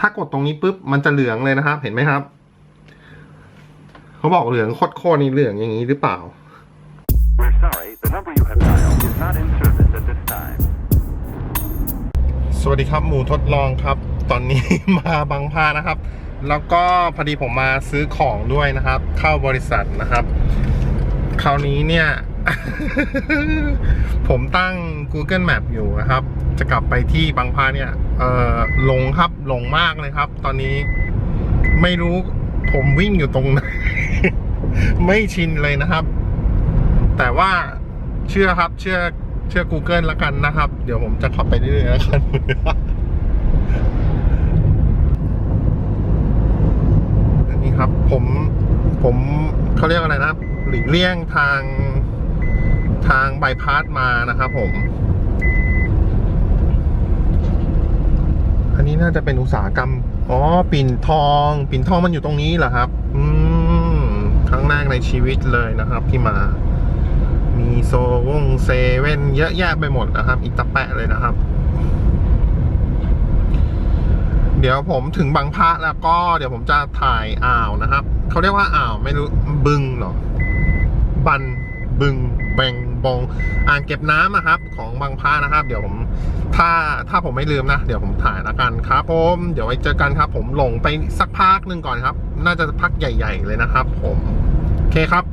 ถ้ากดตรงนี้ปุ๊บมันจะเหลืองเลยนะครับ เห็นไหมครับ เขาบอกเหลืองโคตรๆนี่เหลืองอย่างนี้หรือเปล่า sorry, สวัสดีครับหมูทดลองครับ ตอนนี้มาบางพานะครับ แล้วก็พอดีผมมาซื้อของด้วยนะครับ เข้าบริษัทนะครับ คราวนี้เนี่ย ผมตั้ง Google Map อยู่นะครับ จะกลับไปที่บางพาเนี่ยเออหลงครับหลงมากเลยครับ ตอนนี้ไม่รู้ผมวิ่งอยู่ตรงไหน ไม่ชินเลยนะครับ แต่ว่าเชื่อครับ เชื่อเชื่อ Google แล้วกันนะครับ เดี๋ยวผมจะขับไปเรื่อยๆแล้วกันนนี้ครับ ผมผมเขาเรียกอะไรนะหลีกเลี่ยงทาง ทางบายพาสมานะครับผม อันนี้น่าจะเป็นอุตสาหกรรม อ๋อ ปิ่นทอง ปิ่นทองมันอยู่ตรงนี้เหรอครับ อืม ครั้งแรกในชีวิตเลยนะครับที่มา มีโซวงเซเว่นเยอะแยะไปหมดนะครับอีกตะแปะเลยนะครับเดี๋ยวผมถึงบางพระแล้วก็เดี๋ยวผมจะถ่ายอ่าวนะครับ เขาเรียกว่าอ่าวไม่รู้บึงเหรอ บันบึงแบง บงอ่างเก็บน้ำนะครับ ของบางพระนะครับ เดี๋ยวผมถ้าถ้าผมไม่ลืมนะ เดี๋ยวผมถ่ายล้วกันครับผมเดี๋ยวไว้เจอกันครับ ผมหลงไปสักพักหนึ่งก่อนครับ น่าจะพักใหญ่ ๆ เลยนะครับ ผมโอเคครับ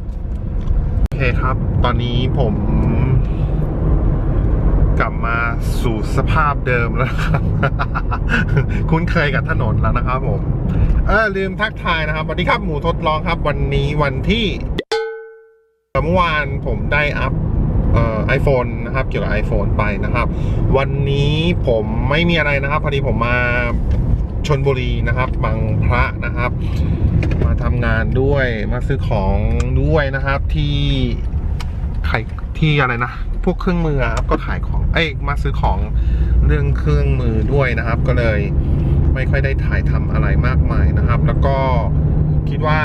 โอเคครับ ตอนนี้ผมกลับมาสู่สภาพเดิมแล้วครับ คุ้นเคยกับถนนแล้วนะครับผม เออลืมทักทายนะครับสวัสดีครับหมูทดลองครับ วันนี้วันที่เมื่อวานผมได้อัพ เอ่อไอโฟนนะครับเกี่ยวกับ iPhone ไปนะครับ วันนี้ผมไม่มีอะไรนะครับ พอดีผมมาชนบุรีนะครับบางพระนะครับ มาทำงานด้วยมาซื้อของด้วยนะครับที่ขายที่อะไรนะ พวกเครื่องมือครับก็ขายของเอ้ยมาซื้อของเรื่องเครื่องมือด้วยนะครับ ก็เลยไม่ค่อยได้ถ่ายทำอะไรมากมายนะครับ แล้วก็คิดว่า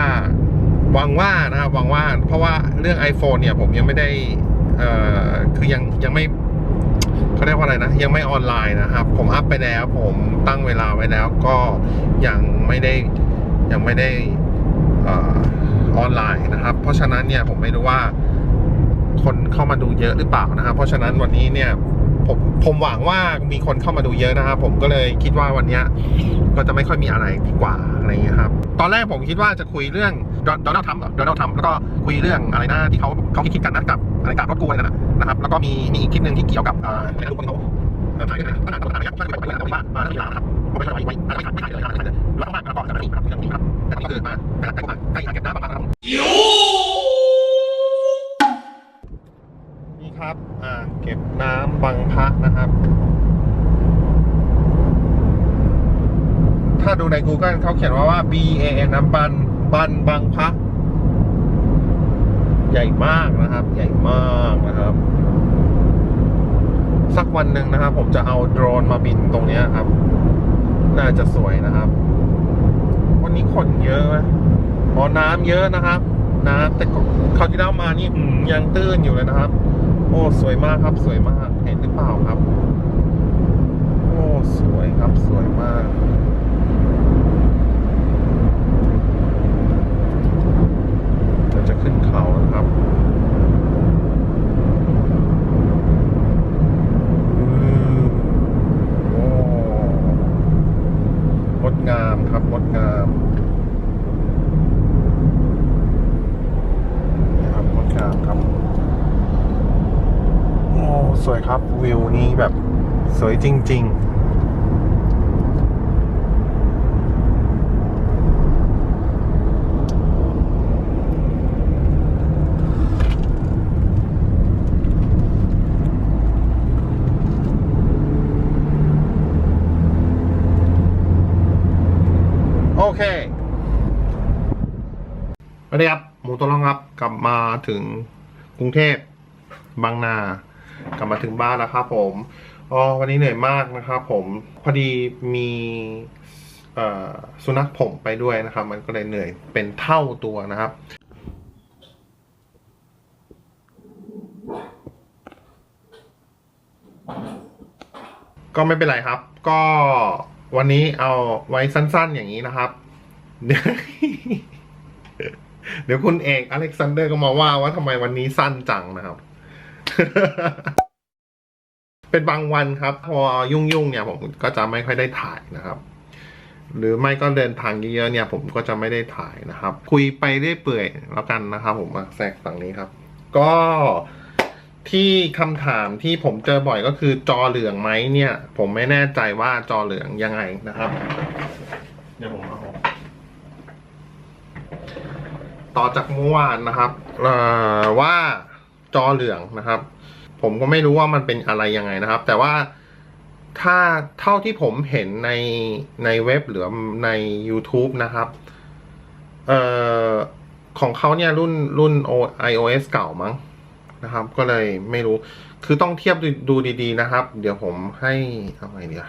หวังว่านะครับหวังว่า เพราะว่าเรื่อง iPhone เนี่ยผมยังไม่ได้ เอ่อคือยังยังไม่เขาเรียกว่าอะไรนะ ยังไม่ออนไลน์นะครับ ผมอัพไปแล้ว ผมตั้งเวลาไว้แล้ว ก็ยังไม่ได้ยังไม่ได้ออนไลน์นะครับ เพราะฉะนั้นเนี่ยผมไม่รู้ว่าคนเข้ามาดูเยอะหรือเปล่านะครับ เพราะฉะนั้นวันนี้เนี่ยผมผมหวังว่ามีคนเข้ามาดูเยอะนะครับ ผมก็เลยคิดว่าวันนี้ก็จะไม่ค่อยมีอะไรดีกว่า อะไรเงี้ยครับ ตอนแรกผมคิดว่าจะคุยเรื่องโดนัลด์ทรัมป์โดนัลด์ทรัมป์แล้วก็คุยเรื่องอะไรนะที่เขาเขาคิดกันนะกับอะไรกับรถกูอะไรนั่นนะนะครับ แล้วก็มีมีอีกคลิปหนึ่งที่เกี่ยวกับอ่อไม่รู้คนเขาถ่ายกันนะขนาดขนาดนี้ก็คือไปแล้วว่ามาเรื่องกีฬานะครับผมไปไปไปไปไปไปไปไม่ถ่ายเลยถ่ายเลยแล้วก็มาแล้วก็จะไม่อีกครับเรื่องนี้ครับแต่ก็คือมาแต่ก็มาใกล้อ่างเก็บน้ำประมาณนั้นครับ นี่ครับอ่างเก็บน้ำบางพระนะครับ ถ้าดู ใน Google เขาเขียนว่าว่า B A N น้ำบันบันบางพระใหญ่มากนะครับ ใหญ่มากนะครับ สักวันหนึ่งนะครับ ผมจะเอาโดรนมาบินตรงนี้ครับ น่าจะสวยนะครับ วันนี้คนเยอะไหมอ๋อน้ำเยอะนะครับ น้ำแต่ก็คราที่แล้วมานี่ยังตื้นอยู่เลยนะครับ โอ้สวยมากครับ สวยมากเห็นหรือเปล่าครับ โอ้สวยครับสวยมาก เราจะขึ้นเขานะครับงดงามครับงดงามนี่ครับงดงามครับ โอ้ สวยครับวิวนี้แบบสวยจริง ๆ โอเค สวัสดีครับหมูตัวรองครับ กลับมาถึงกรุงเทพบางนา กลับมาถึงบ้านแล้วครับผมอ๋อวันนี้เหนื่อยมากนะครับผมพอดีมีสุนัขผมไปด้วยนะครับ มันก็เลยเหนื่อยเป็นเท่าตัวนะครับก็ไม่เป็นไรครับ ก็วันนี้เอาไว้สั้นๆอย่างนี้นะครับ ดี๋ยวเดี๋ยวคุณเอกอเล็กซานเดอร์ก็มาว่าว่าทำไมวันนี้สั้นจังนะครับ เป็นบางวันครับ พอยุ่งๆเนี่ย ผมก็จะไม่ค่อยได้ถ่ายนะครับ หรือไม่ก็เดินทางเยอะๆเนี่ย ผมก็จะไม่ได้ถ่ายนะครับ คุยไปเรื่อยเปื่อยแล้วกันนะครับ ผมมาแทรกฝั่งนี้ครับ ก็ที่คำถามที่ผมเจอบ่อยก็คือจอเหลืองไหมเนี่ย ผมไม่แน่ใจว่าจอเหลืองยังไงนะครับ เดี๋ยวผมเอา ต่อจากเมื่อวานนะครับว่าจอเหลืองนะครับ ผมก็ไม่รู้ว่ามันเป็นอะไรยังไงนะครับ แต่ว่าถ้าเท่าที่ผมเห็นในในเว็บหรือใน YouTube นะครับเอ่อของเขาเนี่ยรุ่นรุ่น iOS เก่ามั้งนะครับ ก็เลยไม่รู้ คือต้องเทียบดูดูดีๆ นะครับ เดี๋ยวผมให้เอาไงเดียว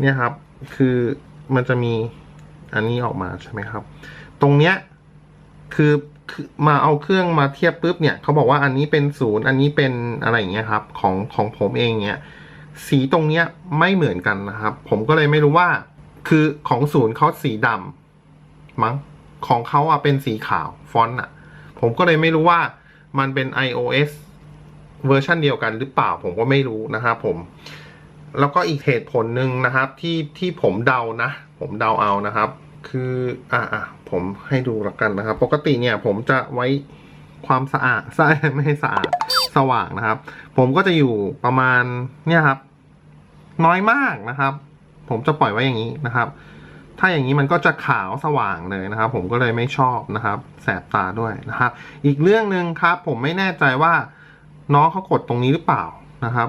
เนี่ยครับ คือมันจะมี อันนี้ออกมาใช่ไหมครับ ตรงเนี้ยคือมาเอาเครื่องมาเทียบปุ๊บเนี่ยเขาบอกว่าอันนี้เป็นศูนย์อันนี้เป็นอะไรอย่างเงี้ยครับของของผมเองเนี่ยสีตรงเนี้ยไม่เหมือนกันนะครับ ผมก็เลยไม่รู้ว่า คือของศูนย์เขาสีดำมั้งของเขาอะเป็นสีขาวฟอนต์อะผมก็เลยไม่รู้ว่ามันเป็น iOS เวอร์ชันเดียวกันหรือเปล่าผมก็ไม่รู้นะครับผม แล้วก็อีกเหตุผลหนึ่งนะครับที่ที่ผมเดานะ ผมเดาเอานะครับ คืออ่าอะผมให้ดูล้วกันนะครับ ปกติเนี่ยผมจะไว้ความสะอาดสะไม่ให้สะอาดสว่างนะครับ ผมก็จะอยู่ประมาณเนี่ยครับ น้อยมากนะครับ ผมจะปล่อยไว้อย่างนี้นะครับ ถ้าอย่างนี้มันก็จะขาวสว่างเลยนะครับ ผมก็เลยไม่ชอบนะครับ แสบตาด้วยนะครับ อีกเรื่องหนึ่งครับ ผมไม่แน่ใจว่าน้องเขากดตรงนี้หรือเปล่านะครับ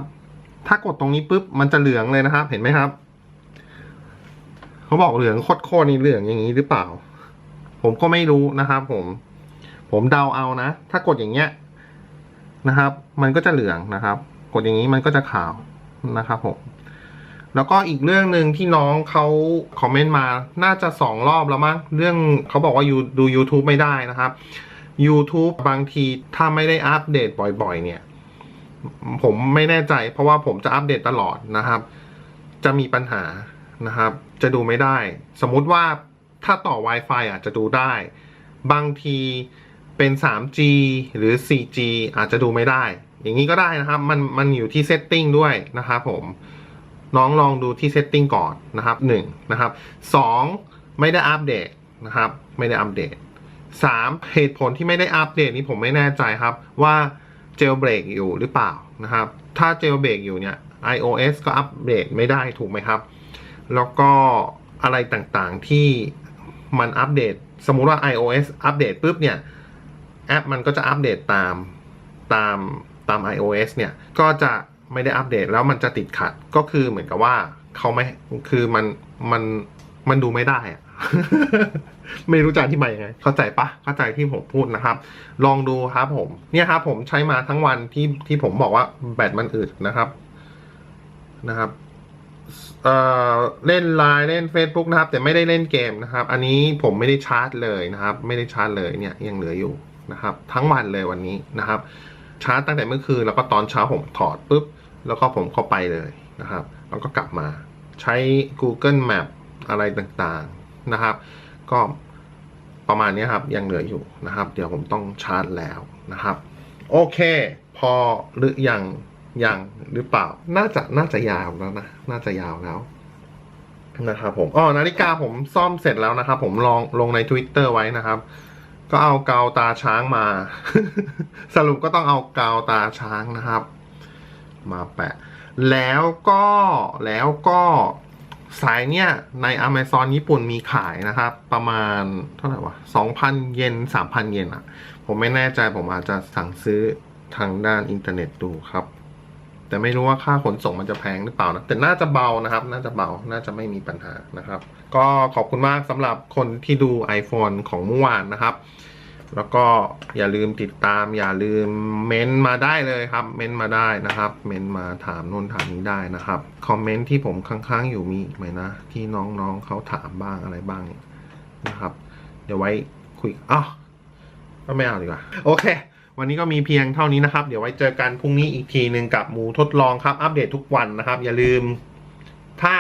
ถ้ากดตรงนี้ปุ๊บมันจะเหลืองเลยนะครับ เห็นไหมครับ เขาบอกเหลืองโคตรๆนี่เหลืองอย่างนี้หรือเปล่า ผมก็ไม่รู้นะครับผม ผมเดาเอานะ ถ้ากดอย่างเงี้ยนะครับ มันก็จะเหลืองนะครับ กดอย่างนี้มันก็จะขาวนะครับผมแล้วก็อีกเรื่องหนึ่งที่น้องเขาคอมเมนต์มา น่าจะสองรอบแล้วมั้ง เรื่องเขาบอกว่ายูดู YouTube ไม่ได้นะครับ YouTube บางทีถ้าไม่ได้อัปเดตบ่อยๆ เนี่ย ผมไม่แน่ใจ เพราะว่าผมจะอัปเดตตลอดนะครับ จะมีปัญหานะครับ จะดูไม่ได้ สมมุติว่าถ้าต่อ Wi-Fi อาจจะดูได้ บางทีเป็น 3G หรือ 4G อาจจะดูไม่ได้ อย่างนี้ก็ได้นะครับ มันมันอยู่ที่ setting ด้วยนะครับผม น้องลองดูที่ setting ก่อนนะครับหนึ่งนะครับสองไม่ได้อัปเดตนะครับ ไม่ได้อัปเดตสามเหตุผลที่ไม่ได้อัปเดตนี้ผมไม่แน่ใจครับว่า เจลเบรกอยู่หรือเปล่านะครับ ถ้าเจลเบรกอยู่เนี่ย iOS ก็อัปเดตไม่ได้ถูกไหมครับ แล้วก็อะไรต่างๆที่มันอัปเดต สมมุติว่า iOS อัปเดตปุ๊บเนี่ย แอปมันก็จะอัปเดตตามตามตาม iOS เนี่ย ก็จะไม่ได้อัปเดตแล้วมันจะติดขัดก็คือเหมือนกับว่าเขาไม่คือมันมันมันดูไม่ได้อะ ไม่รู้จะอธิบายยังไง เข้าใจปะเข้าใจที่ผมพูดนะครับ ลองดูครับผม เนี่ยครับผมใช้มาทั้งวันที่ที่ผมบอกว่าแบตมันอึดนะครับ นะครับเอ่อเล่นไลน์เล่น Facebook นะครับ แต่ไม่ได้เล่นเกมนะครับ อันนี้ผมไม่ได้ชาร์จเลยนะครับ ไม่ได้ชาร์จเลยเนี่ยยังเหลืออยู่นะครับ ทั้งวันเลยวันนี้นะครับ ชาร์จตั้งแต่เมื่อคืนแล้วก็ตอนเช้าผมถอดปุ๊บแล้วก็ผมเข้าไปเลยนะครับ แล้วก็กลับมาใช้ Google Map อะไรต่างๆ นะครับ ก็ประมาณนี้ครับยังเหลืออยู่นะครับ เดี๋ยวผมต้องชาร์จแล้วนะครับ โอเค พอหรือยังยังหรือเปล่า น่าจะน่าจะยาวแล้วนะน่าจะยาวแล้วนะครับผมอ๋อนาฬิกาผมซ่อมเสร็จแล้วนะครับ ผมลองลงใน Twitter ไว้นะครับ ก็เอากาวตาช้างมา สรุปก็ต้องเอากาวตาช้างนะครับ มาแปะ แล้วก็แล้วก็ สายเนี่ยใน Amazon ญี่ปุ่นมีขายนะครับ ประมาณเท่าไหร่วะ2,000เยน3,000เยนอะ ผมไม่แน่ใจผมอาจจะสั่งซื้อทางด้านอินเทอร์เน็ตดูครับ แต่ไม่รู้ว่าค่าขนส่งมันจะแพงหรือเปล่านะแต่น่าจะเบานะครับ น่าจะเบาน่าจะไม่มีปัญหานะครับ ก็ขอบคุณมากสำหรับคนที่ดู iPhone ของเมื่อวานนะครับ แล้วก็อย่าลืมติดตาม อย่าลืมเม้นมาได้เลยครับ เม้นมาได้นะครับ เม้นมาถามโน่นถามนี้ได้นะครับ คอมเมนต์ที่ผมค้างๆอยู่มีไหมนะ ที่น้องๆเขาถามบ้างอะไรบ้างเนี่ยนะครับ เดี๋ยวไว้คุยอ้าวก็ไม่เอาดีกว่า โอเค วันนี้ก็มีเพียงเท่านี้นะครับ เดี๋ยวไว้เจอกันพรุ่งนี้อีกทีหนึ่งกับหมูทดลองครับ อัปเดตทุกวันนะครับ อย่าลืม ถ้า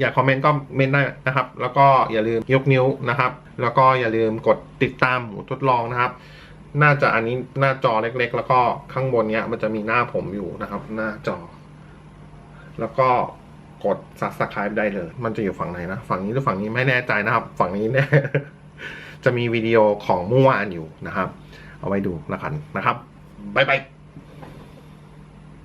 อยากคอมเมนต์ก็เมนได้นะครับ แล้วก็อย่าลืมยกนิ้วนะครับ แล้วก็อย่าลืมกดติดตามหมูทดลองนะครับ น่าจะอันนี้หน้าจอเล็กๆ แล้วก็ข้างบนเนี้ยมันจะมีหน้าผมอยู่นะครับ หน้าจอ แล้วก็กด subscribe ได้เลย มันจะอยู่ฝั่งไหนนะ ฝั่งนี้หรือฝั่งนี้ไม่แน่ใจนะครับ ฝั่งนี้เนี่ยจะมีวิดีโอของเมื่อวานอยู่นะครับ เอาไว้ดูแล้วกันนะครับ บ๊ายบาย